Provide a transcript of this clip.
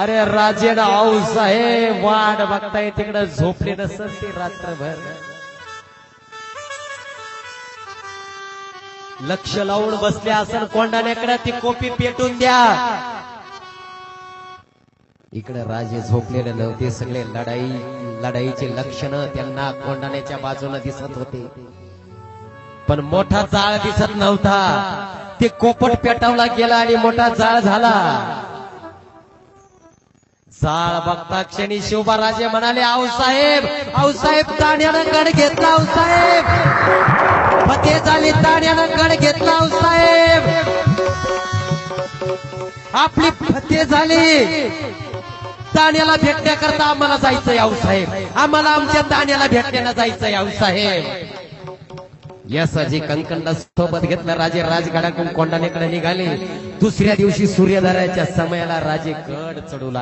अरे राजे आऊस आहे वाट बघताय तिकडं झोपले नसत ते रात्रभर. लक्ष लावून बसले असेल कोंडाण्याकडे ती कोपी पेटून द्या. इकडे राजे झोपलेले नव्हते सगळे लढाई लढाईचे लक्षण त्यांना कोंडाण्याच्या बाजूला दिसत होते. पण मोठा जाळ दिसत नव्हता. ते कोपट पेटवला गेला आणि मोठा जाळ झाला. जाळ बघता क्षणी शिवबाराजे म्हणाले आऊसाहेब आऊसाहेब ताण्यानं गड घेतला आऊसाहेब फते झाली ताण्यानं गड घेतला आऊसाहेब आपली फते झाली. ताण्याला भेटण्याकरता आम्हाला जायचंय आऊसाहेब आम्हाला आमच्या ताण्याला भेटण्याला जायचंय आऊसाहेब यसाजी कंकंडा सोबत घेतला राजे राजगडाकडून कोंडाण्याकडे निघाले. दुसऱ्या दिवशी सूर्योदयाच्या समयाला राजे गड चढू लागले.